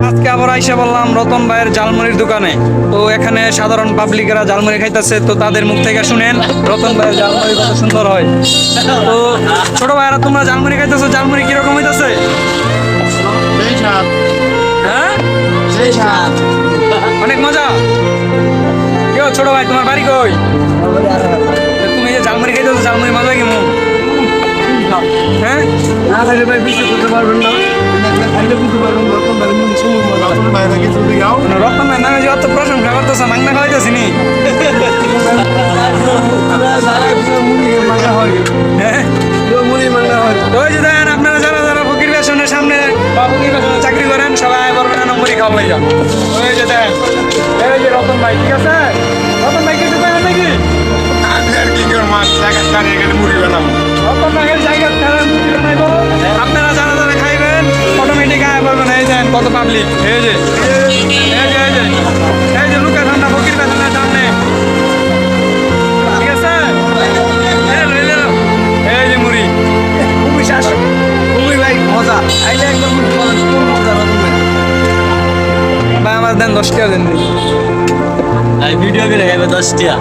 আজকে আবার আইসা বললাম রতন ভাইয়ের জালমুড়ির দোকানে। তো এখানে সাধারণ পাবলিকেরা জালমুড়ি খাইতেছে তো তাদের মুখ থেকে শুনেন রতন ভাইয়ের জালমুড়ি কত সুন্দর হয়। তো ছোট ভাইয়েরা তোমরা জালমুড়ি খাইতেছো জালমুড়ি কীরকম হইতেছে? হ্যাঁ? অনেক মজা। কেউ ছোট ভাই তোমার বাড়ি কই? তুমি যে জালমুড়ি খাইতেছো জালমুড়ি মজা কেমন হ্যাঁ? না থাকলে ভাই কিছু করতে পারবেন না। খাইলে বুঝতে পারবেন বাইরে কিছু দিগাও রতন ভাই নামে যে অত প্রশংসা করতেছে মাংনা খাওয়াইতেছি নি? হ্যাঁ? হয় ওই যে দেখেন আপনারা যারা যারা ফকির বেসনের সামনে বা ফকির বেসনে চাকরি করেন সবাই বলবেন না মুড়ি খাওয়া যান ওই যে দেখেন এই যে রতন ভাই ঠিক আছে? রতন ভাই কিছু করেন নাকি? আমি আর কি করব মাছ কানে এখানে মুড়ি বানাবো। কত পাবলিক এই যে এই যে এই যে এই যে লুকা ঠান্ডা ফকির বেসনের সামনে। ঠিক আছে? এই। যে মুড়ি। খুবই শ্বাস খুবই ভাই মজা। আইলে একদম মজা ভাই। ভাই আমার দেন দশ টাকা দেন। ভিডিও করে দশ টিয়া?